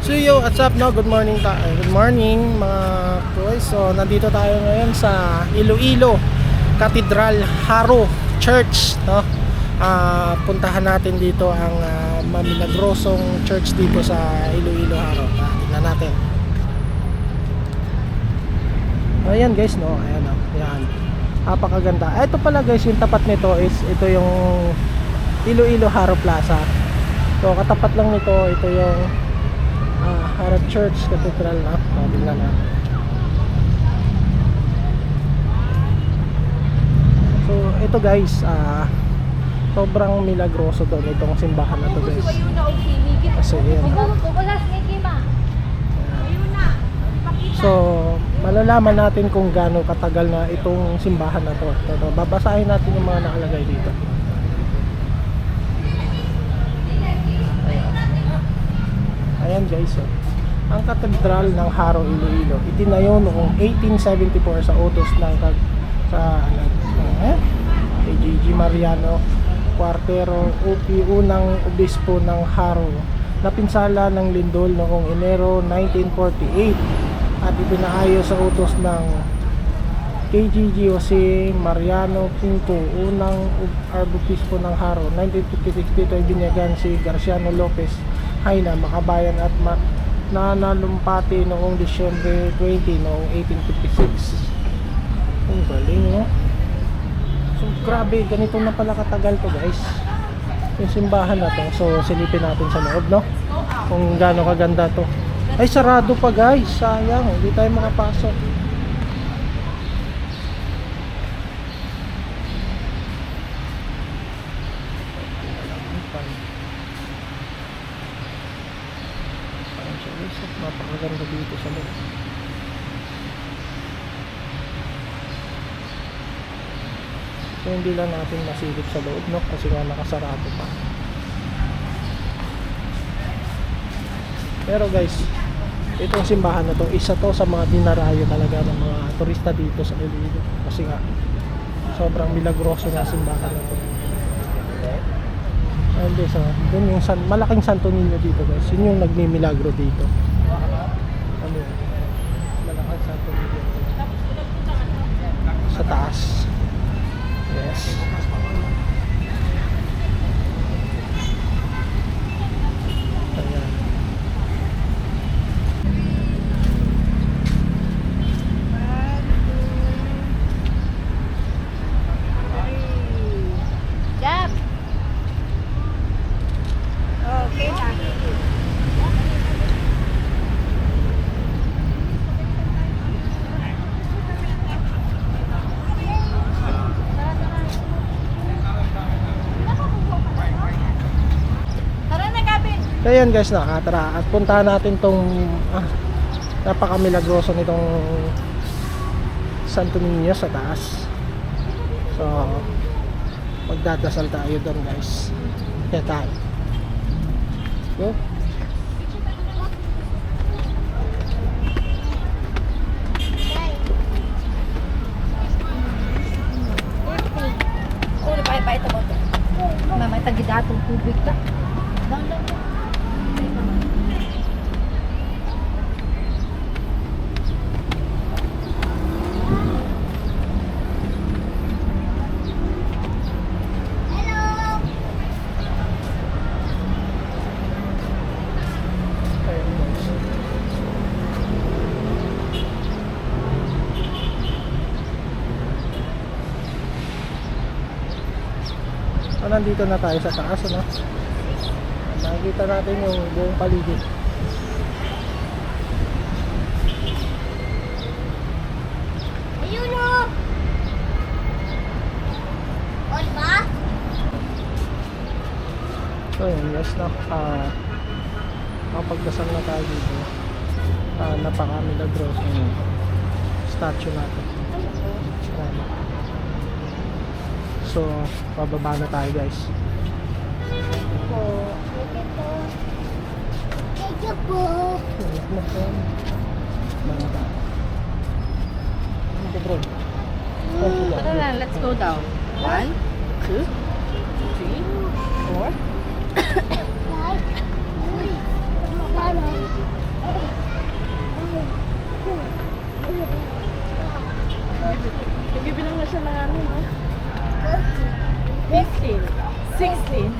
So yo, what's up no? Good morning ta eh, Good morning mga boys. So nandito tayo ngayon sa Iloilo Cathedral Haro Church, no? Ah, puntahan natin dito ang uh, mamilagrosong church dito sa Iloilo Haro. Ah, tingnan natin. Ayan guys, no? Ayan, no? Ayan. Napakaganda. Ah, ito pala guys, yung tapat nito is ito yung Iloilo Haro Plaza. So katapat lang nito, ito yung ah, Harap Church Cathedral na. Oh, tingnan na. So, ito guys, ah sobrang milagroso doon itong simbahan na to guys. Kasi yan. So, malalaman natin kung gaano katagal na itong simbahan na to. So, babasahin natin yung mga nakalagay dito. Ayan guys, oh. ang katedral ng Haro Iloilo itinayo noong 1874 sa utos ng kag- sa ano, eh, kay Mariano Cuartero upi unang obispo ng Haro napinsala ng lindol noong Enero 1948 at ipinaayos sa utos ng KGG Jose Mariano Pinto, unang arbobispo ng Haro. 1956 dito ay binyagan si Garciano Lopez Haina, makabayan at ma nanalumpati noong Disyembre 20 noong 1856. Ang galing, no? So, grabe, ganito na pala katagal to guys. Yung simbahan na to. So, silipin natin sa loob, no? Kung gaano kaganda to. Ay, sarado pa guys. Sayang, hindi tayo makapasok. Parang siya guys, at napakaganda dito sa loob. So hindi lang natin masilip sa loob no kasi nga nakasarado pa. Pero guys, itong simbahan na to, isa to sa mga dinarayo talaga ng mga turista dito sa Iloilo. Kasi nga, sobrang milagroso na simbahan na to. Guys, oh, dun yung san, malaking Santo Niño dito guys. Yun yung nagmimilagro dito. Ano yun? Malaking Santo Niño. Sa taas. Yes. Ayan. Jab. Okay na. Tara na, Gabin. Ayan guys na, ah, at puntahan natin tong ah, napakamilagroso nitong Santo Niño sa taas. So magdadasal tayo doon guys. Kaya tayo. Go. Mamay tagidatong tubig ka. Dang dang. Ayan guys. Nandito na tayo sa taas, ano? Nakikita natin yung buong paligid. Ayun o! O, diba? So yun, yes na. Ah, kapagdasal na tayo dito. Ah, napakamilagros yung statue natin. So, pababa na tayo guys. Po. Thank you po. Po. Thank you. Tara lang, let's go down. One, two, three, four. Five, three, Nabibilang na siya ng ano, no? 15, 16,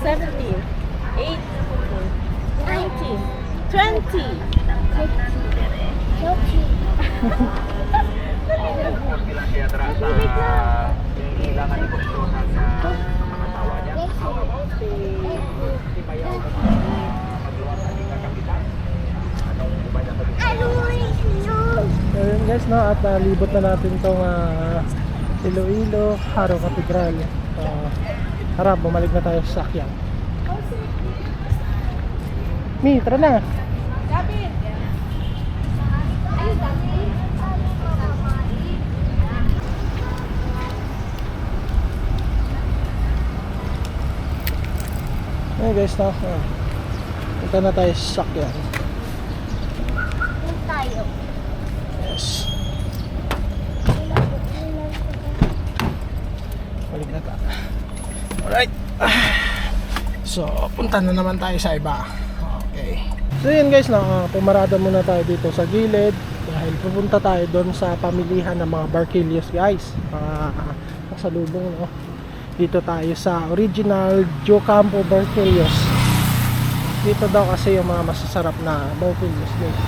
17, 18, 19, 20. So yun guys, no, at ah, nalibot na natin itong uh, ah, Iloilo Haro Cathedral. Uh, tara, bumalik na tayo sa sakyan. Mi, tara na. Ayun guys, no? Uh, punta na tayo sa sakyan. Yes. Balik na tayo. Alright. So, punta na naman tayo sa iba. Okay. So yun guys, no, uh, pumarada muna tayo dito sa gilid dahil pupunta tayo doon sa pamilihan ng mga Barquillos guys. Mga uh, kasalubong no. Dito tayo sa original Joe Campo Barquillos. Dito daw kasi yung mga masasarap na Barquillos guys.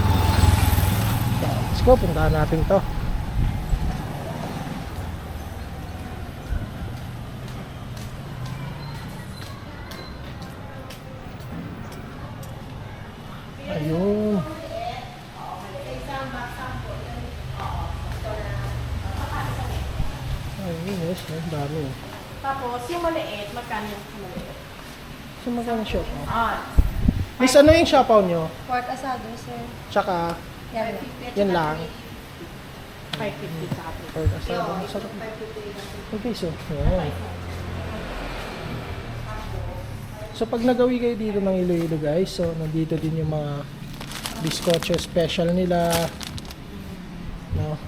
So, let's go, puntahan natin to. Ayun. Ayun, yes, ang dami. Tapos, yung maliit, magkano yung maliit? So, magkano shop? Ah, Miss, ano yung siopaw nyo? Pork asado, sir. Tsaka, Yan. yan lang. 550 sa atin. Or asado. Masarap. Okay, so, yan. So, pag nagawi kayo dito ng Iloilo, guys, so, nandito din yung mga biscocho special nila. No?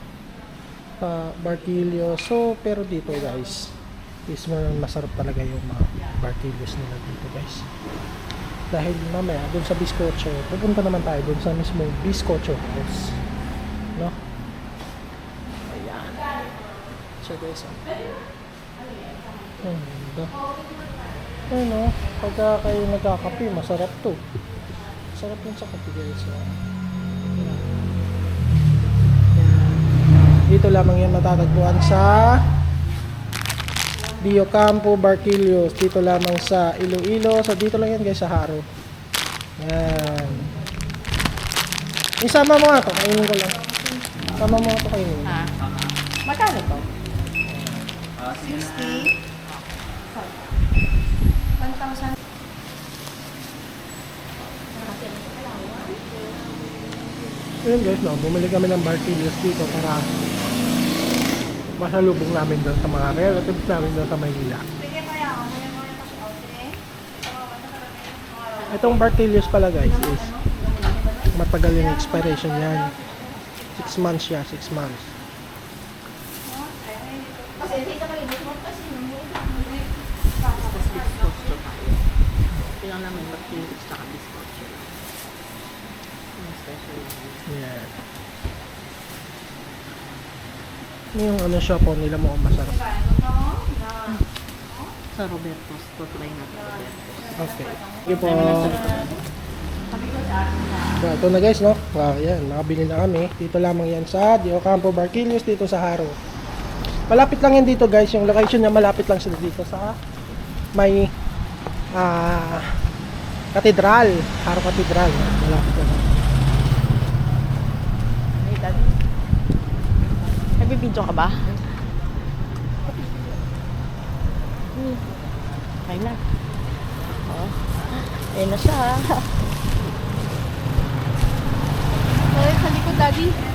Uh, Barquillo. So, pero dito, guys, is masarap talaga yung mga Barquillos nila dito, guys. Dahil mamaya, dun sa biscocho, pupunta naman tayo dun sa mismo biscocho house. No? Ayan. So, guys, oh. Ang. Ayun o, pagka kayo nagkakape, masarap to. Masarap yun sa kape guys. oh. Ayan. Dito lamang yan matatagpuan sa Dio Campo, Barquillos. Dito lamang sa Iloilo. So dito lang yan guys sa Haro. Yan. Isama mo nga to, kainin ko lang. Sama mo nga to kainin. Ha? Magkano to? 60. Ayun guys, no, bumili kami ng Barquillos dito para masalubong namin doon sa mga relatives namin doon sa Maynila. Itong Barquillos pala guys is matagal yung expiration yan. 6 months siya, 6 months. Kasi hindi ka malimit mo kasi Tapos biscocho tayo. Tingnan namin mag-English sa biscocho. Yung special one. Yan. Yung ano siya po nila mo masarap. Sa Roberto's. Tutry natin Roberto's. Okay. Sige po. So, ito na guys, no? Wow, yan. Nakabili na kami. Dito lamang yan sa Dio Campo Barquillos dito sa Haro. Malapit lang yan dito guys. Yung location niya malapit lang sila dito sa may ah katedral. Haro Katedral. Malapit lang. Daddy. Nagbibidyo ka ba? Hmm. Na. Oh. Ayun na siya. Ay, sa likod, daddy.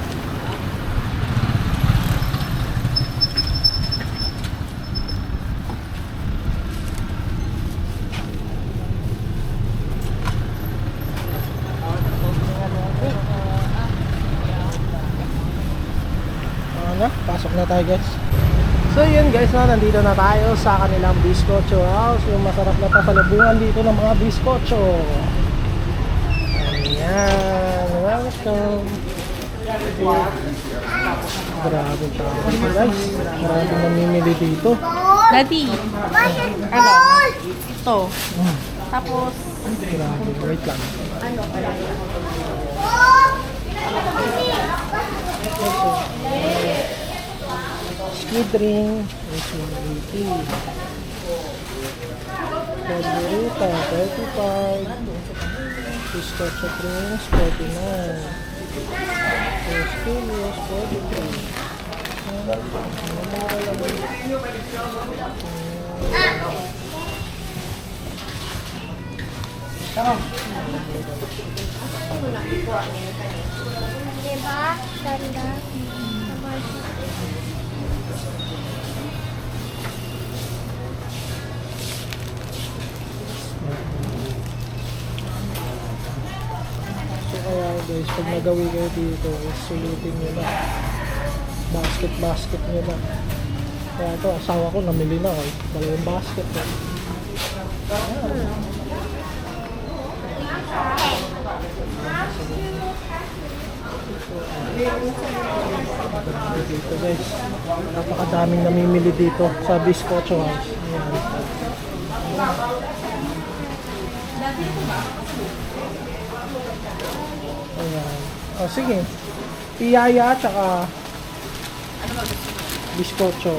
na tayo guys so yun guys no, nandito na tayo sa kanilang biscocho house yung masarap na pasalubungan dito ng mga biscocho ayan welcome Grabe tao guys. Grabe namimili dito. Daddy. Ano? Ito. Tapos. Grabe. Wait lang. Ano? Ano? Kid ring is 180. Margarita, 35. Pistachio drinks, 49. Tostillos, 43. Diba? Ganda. Kaya guys, pag nagawi kayo dito, sulitin nyo na. Basket, basket nyo na. Kaya ito, asawa ko namili na eh. Dalawang basket eh. Dito guys, napakadaming namimili dito sa Biscocho House. Ayan. Ayan. O sige. Piyaya tsaka Biscocho.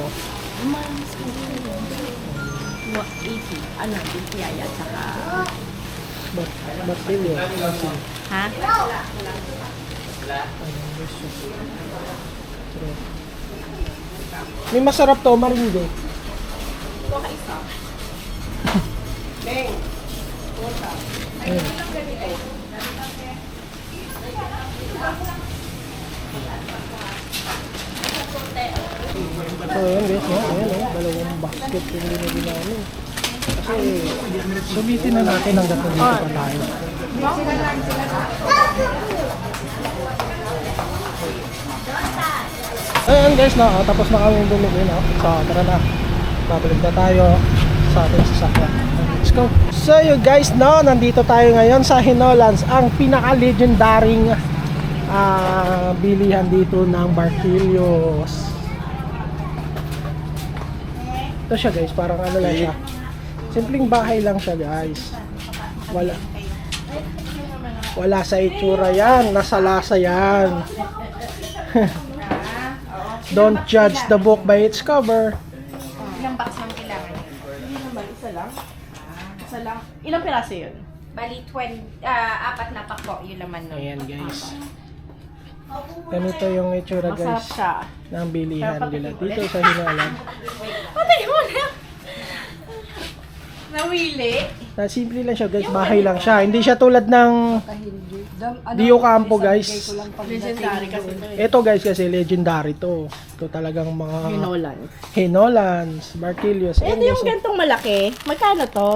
Wa- 80. Ano, piyaya, tsaka... Bat batilyo. Ha? May masarap to, marinde. Ayan. So, ayan guys, no? ayan oh, dalawang basket yung binili namin. Kasi, sulitin na natin hanggang dito pa tayo. Ayan guys, no, ah, tapos na kami bumili, no? So, tara na. Babalik na tayo sa ating sasakyan. Let's go. So, you guys, no, nandito tayo ngayon sa Hinolans, ang pinaka-legendaring ah, bilihan dito ng Barquillos. Ito siya guys, parang ano lang siya. Simpleng bahay lang siya guys. Wala. Wala sa itsura yan, nasa lasa yan. Don't judge the book by its cover. Ilang box lang kailangan? Hindi naman, isa lang. Isa lang. Ilang piraso yun? Bali, 20, ah, apat na pako yung laman nun. Ayan guys. Ganito yung itsura Masarap guys siya. ng bilihan nila dito sa Hinalan. Patay mo na! Nawili. Na simple lang siya guys, bahay lang siya. Hindi siya tulad ng Dio Campo guys. Legendary kasi ito eh. Ito guys kasi legendary to. Ito talagang mga Hinolan. Hinolans, Barquillos. Ito yung gantong malaki. Magkano to?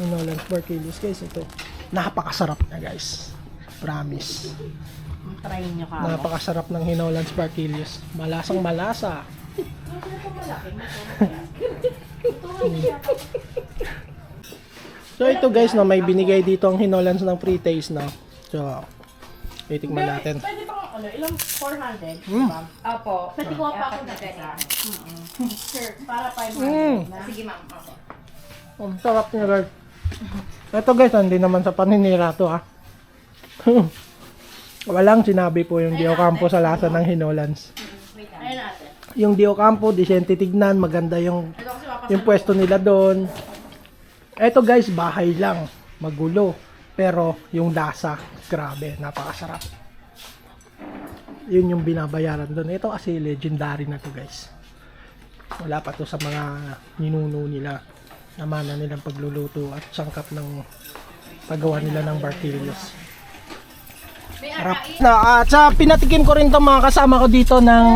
Hinolans, Barquillos guys. Ito. Napakasarap na guys. Promise. Try nyo ka. Napakasarap ng Hinolans Barquillos. Malasang malasa. So ito guys, no, may binigay dito ang Hinolans ng free taste no. So, titikman natin. Pwede bang ano, ilang 400? Mm. Diba? Opo. Pati ko pa ako na ganito. Sure, para 500 Mm. na. Sige ma'am. Opo. Ang sarap niya guys. Ito guys, hindi naman sa paninira to ah. Walang sinabi po yung Dio Campo sa lasa ng Hinolans. Ayun natin. Yung Dio Campo, disente tignan, maganda yung Ito kasi mapasarap. yung pwesto nila doon. Eto guys, bahay lang, magulo. Pero yung lasa, grabe, napakasarap. Yun yung binabayaran doon. Ito kasi legendary na to guys. Wala pa to sa mga ninuno nila. Namana nilang pagluluto at sangkap ng paggawa nila ng Barquillos. Harap. Na, at sa pinatikim ko rin to mga kasama ko dito ng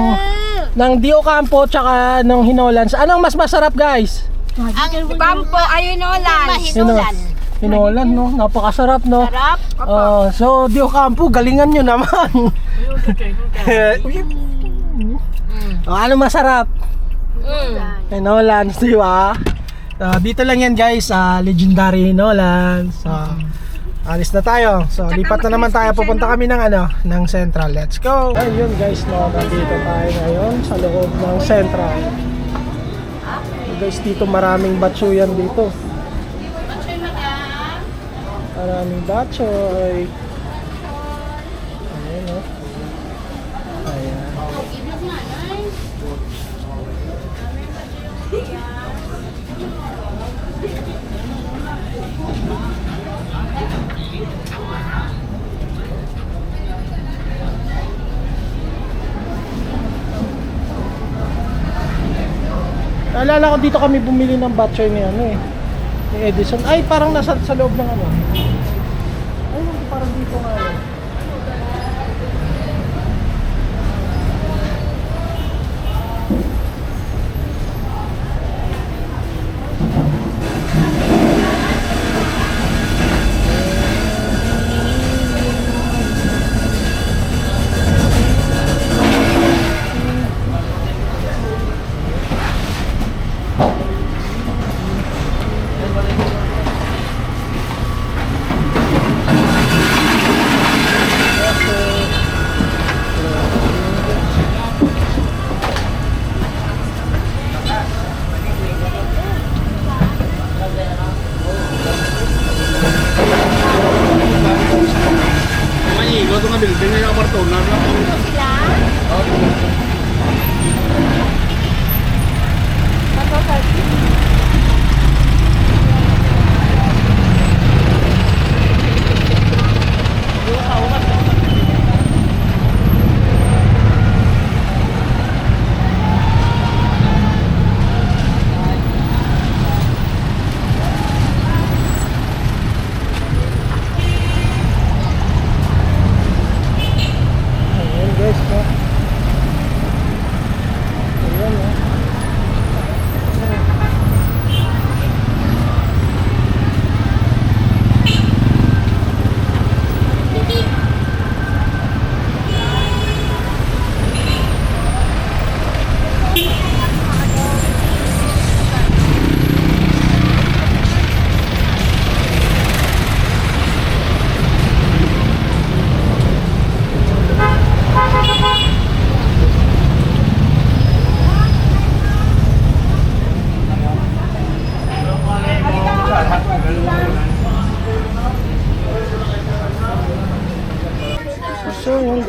ng Dio Campo tsaka ng Hinolans. Anong mas masarap guys? Ang Campo, ayun o, lunch. Hinolan. Hinolan, no? Napakasarap, no? Sarap. Oh, so, Dio Campo, galingan nyo naman. oh, ano masarap? Mm. Hinolan, di ba? Ah, dito lang yan guys, sa legendary Hinolan. So, alis na tayo. So, lipat na naman tayo. Pupunta kami ng ano, ng Central. Let's go! Ayun guys, no, nandito tayo ngayon sa loob ng Central. Guys, dito maraming batsuyan dito. Maraming batchoy. Naalala ko dito kami bumili ng batchoy ni ano eh. Ni Edison. Ay, parang nasa sa loob ng ano. Ay, parang dito nga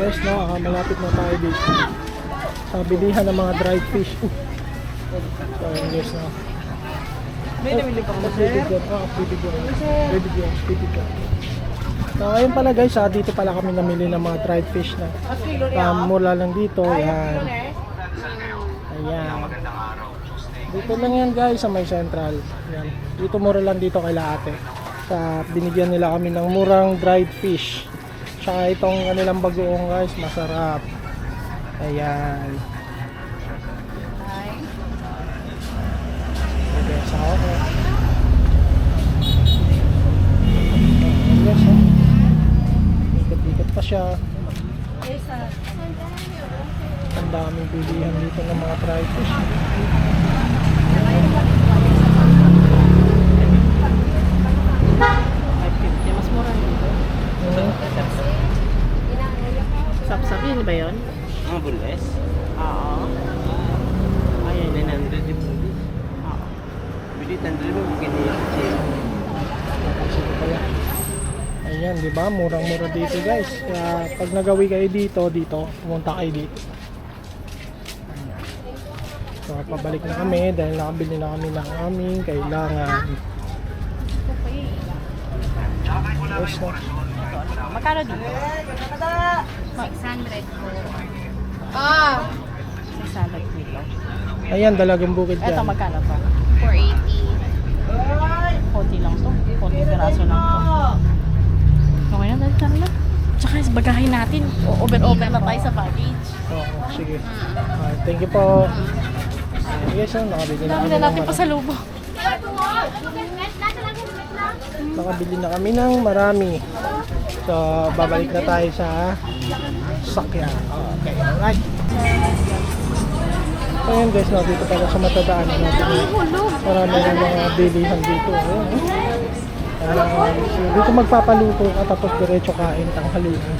guys, no, ah, malapit na tayo dito sa bilihan ng mga dried fish. Uh. So yun guys, no. May namili pa mo sir? So ayun pala guys, ah, dito pala kami namili ng mga dried fish na um, mula lang dito. Yan. Ayan. Dito lang yan guys sa may central. Yan. Dito mura lang dito kay ate. Sa binigyan nila kami ng murang dried fish. Tsaka itong kanilang bagoong guys, masarap. Ayan. Okay, sa ako. Yes, pa siya. Ang daming bilihan dito ng mga dried fish. Mas mura dito. Mm. Yun ba yun? Ang bules? Oo. Ayun. 900 yung bules. Oo. Bili 100 mo, ganyan. Sige pala. Ayan, di ba? Murang-mura dito, guys. Kaya pag nagawi kayo dito, dito, pumunta kayo dito. Ayan. So, pabalik na kami dahil nakabili na kami ng aming kailangan. Yes, no? Magkano dito? 600 po. Ah! Sa salad dito. Ayan, dalagang bukid Ito yan. magkano pa? 480. 40 lang to. 40 piraso lang to. Okay na, dahil tara na. Tsaka bagahin natin. O- Over-over na tayo sa package. Oo, sige. Alright, thank you po. Ayan, Yes, no? Nakabili na Dami kami na ng natin pa marami. sa lubo. Nakabili na kami ng marami. So, babalik na tayo sa sakyan. Okay, alright. So yun guys, no, dito pala sa matadaan natin. Marami ng mga bilihan dito. Ah, so dito magpapaluto ka tapos diretso kain tanghalian.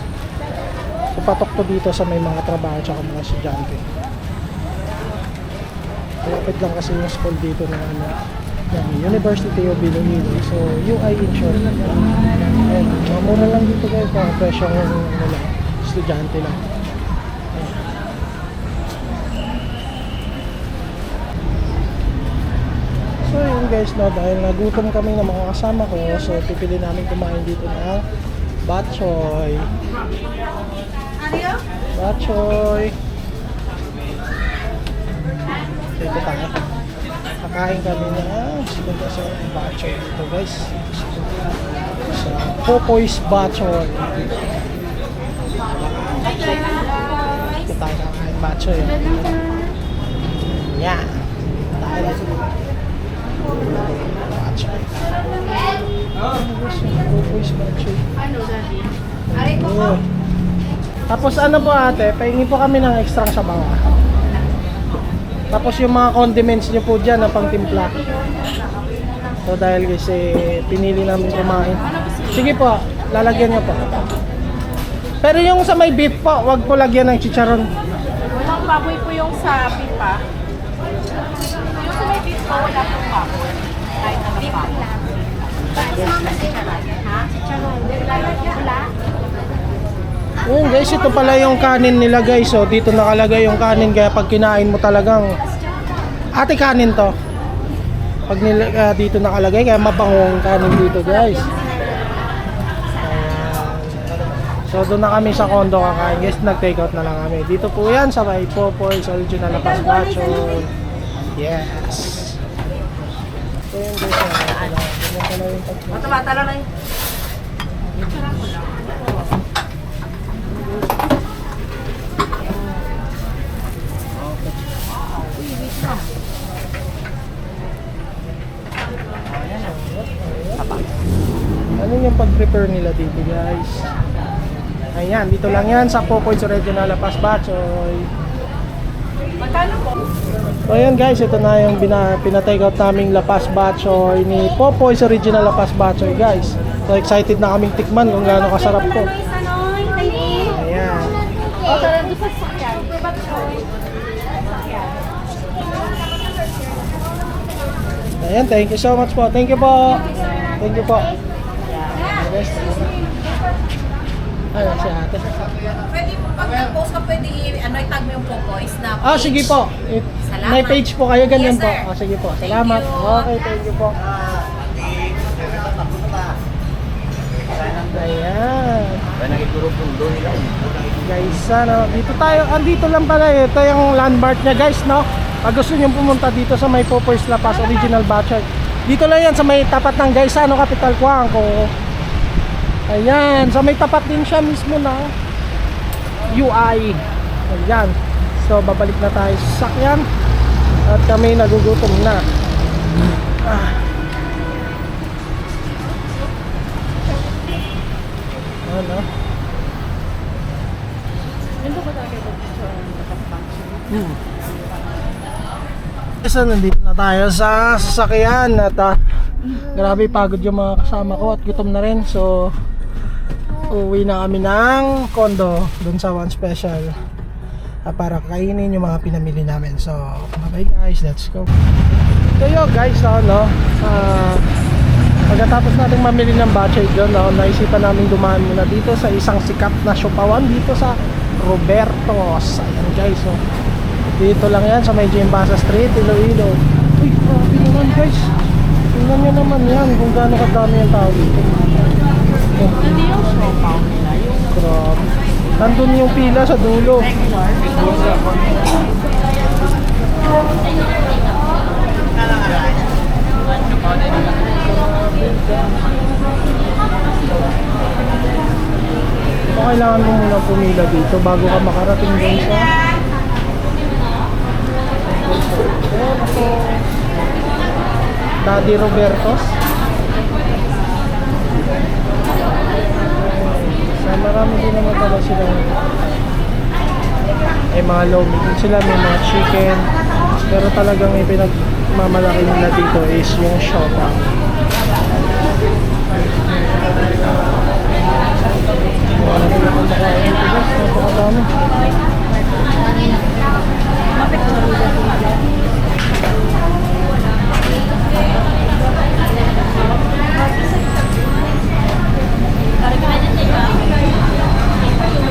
So patok to dito sa may mga trabaho tsaka mga estudyante. Malapit lang kasi yung school dito ng ano, yan, University of Iloilo. So, UI in short. Ayan, uh, mura lang dito guys, mga presyo ng ano lang, estudyante lang. So, yun guys, no, dahil nagutom kami ng mga kasama ko, so pipili namin kumain dito ng bok choy. Bok choy. Dito tayo. Kakain kami ng siguro sa batchoy dito guys. Sa Popoy's Batchoy. Dito tayo kakain batchoy. Yan. Tayo. Batchoy. Popoy's Batchoy. Ano, daddy? Oo. Tapos ano po ate, pahingi po kami ng extra sabaw. Tapos yung mga condiments nyo po dyan na pang timpla. So dahil kasi pinili namin kumain. Sige po, lalagyan nyo po. Pero yung sa may beef po, wag po lagyan ng chicharon. Walang baboy po yung sa pipa. Yung sa may beef po, wala pong baboy. Kahit na baboy. Ha? Chicharon. Wala? Yun guys, ito pala yung kanin nila guys. So dito nakalagay yung kanin kaya pag kinain mo talagang ate kanin to. Pag nila, ah, dito nakalagay kaya mabangong kanin dito guys. So doon na kami sa condo kakain guys, nag-take out na lang kami. Dito po yan sa may Popoy's Original na Paspacho. Yes. So yun guys, ah, ito na. Ganyan pala yung pag- Ano yung pag-prepare nila dito guys? Ayan, dito lang yan sa Popoy's Original La Paz Bachoy. Magkano po? So ayan guys, ito na yung bina, pinatake out naming La Paz Bachoy ni Popoy's Original La Paz Bachoy guys. So excited na kaming tikman kung gaano kasarap po. Ayan. Ayan, thank you so much po. Thank you po. Thank you po. Ayan si ate. Pwede mo, pag nag-post ka, pwede ano, itag mo yung Popoys na Ah, sige po. It- Salamat. May page po kayo, ganyan Yes, po. Ah, sige po. Thank Salamat. you. Okay, thank you po. Ayan. Guys, ano, dito tayo, andito lang pala eh. Ito yung landmark niya guys, no? Pag gusto nyo pumunta dito sa may Popoy's La Paz Original Batchoy. Dito lang yan sa may tapat ng Gaisano Capital Cuangco. Ayan, sa may tapat din siya mismo na UI. Ayan. So, babalik na tayo sa sakyan. At kami nagugutom na. Ah. Ano? Ba sa Hmm. So, nandito na tayo sa sasakyan at ah, grabe pagod yung mga kasama ko at gutom na rin. So, uwi na kami ng condo dun sa One Special ah, para kainin yung mga pinamili namin. So, bye guys, let's go. So yun guys, ah, no, ah, pagkatapos natin mamili ng batchay doon, no, naisipan namin dumaan muna dito sa isang sikat na siopawan dito sa Roberto's. Ayan guys, oh. Dito lang yan sa may Jimbasa Street, Iloilo. Uy, grabe naman guys. Tingnan nyo naman yan kung gaano kadami yung tao dito. Hindi yung siopaw nila. Yung grabe. Nandun yung pila sa dulo. So, kailangan mo muna pumila dito bago ka makarating dun sa Daddy Robertos. So, marami din naman pala sila. May mga low meat sila, may mga chicken. Pero talagang may pinagmamalaki nila dito is yung shota. Wala nila kung makain ito guys, napakadami.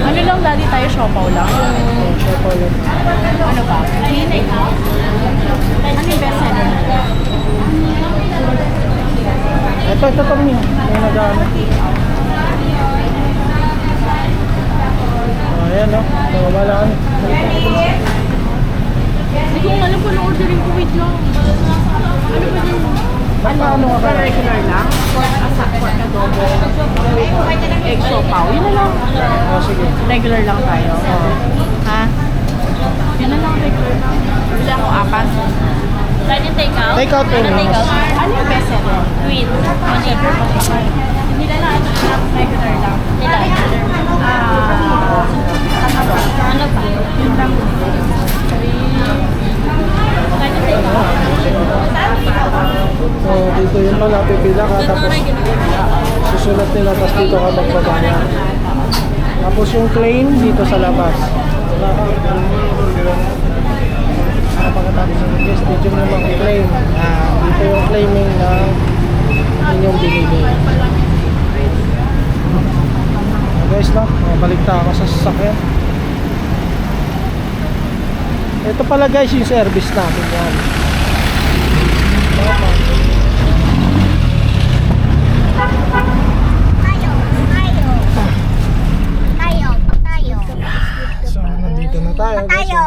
Ano lang daddy tayo siopaw lang? Yung shota yun. Ano ba? Ano yung best seller nila? Oh, sige. Regular lang tayo. Ha? Yun na lang, regular lang. Bili ako apat. Pwede take out? Take out Ano yun, take out? mas- Ano yung best seller? Queen. Whatever. Nila lang, ano lang, regular lang. Nila? Ah, ano pa? Yun lang. Pwede take out? So, dito yun pala, pipila ka, tapos susunod nila, tapos dito ka magbabayad. Tapos yung claim dito sa labas. Ano pagkatapos ng English, dito mo mag-claim. Ah, dito yung claiming na inyong binili. Ah, guys, no? Balik na ako sa sasakyan. Ito pala guys yung service natin yan. Tama. So, nandito na tayo. Patayo!